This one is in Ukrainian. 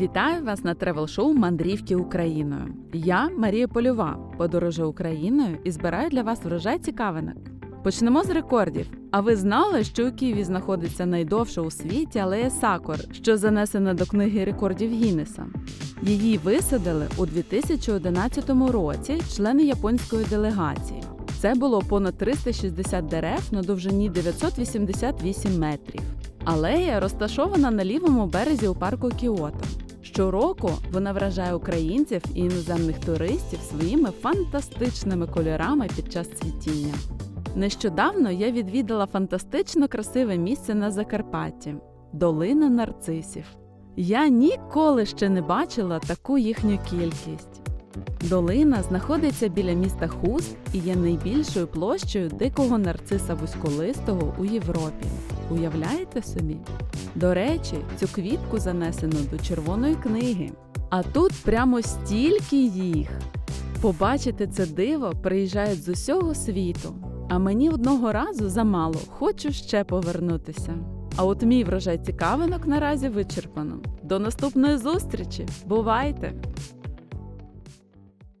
Вітаю вас на тревел-шоу Мандрівки Україною. Я Марія Польова, подорожу Україною і збираю для вас врожай цікавинок. Почнемо з рекордів. А ви знали, що у Києві знаходиться найдовша у світі алея Сакур, що занесена до книги рекордів Гіннеса? Її висадили у 2011 році члени японської делегації. Це було понад 360 дерев на довжині 988 метрів. Алея розташована на лівому березі у парку Кіото. Щороку вона вражає українців і іноземних туристів своїми фантастичними кольорами під час цвітіння. Нещодавно я відвідала фантастично красиве місце на Закарпатті долина нарцисів. Я ніколи ще не бачила таку їхню кількість. Долина знаходиться біля міста Хуст і є найбільшою площею дикого нарциса вузьколистого у Європі. Уявляєте собі? До речі, цю квітку занесено до червоної книги. А тут прямо стільки їх. Побачити це диво приїжджають з усього світу. А мені одного разу замало, хочу ще повернутися. А от мій врожай цікавинок наразі вичерпано. До наступної зустрічі! Бувайте!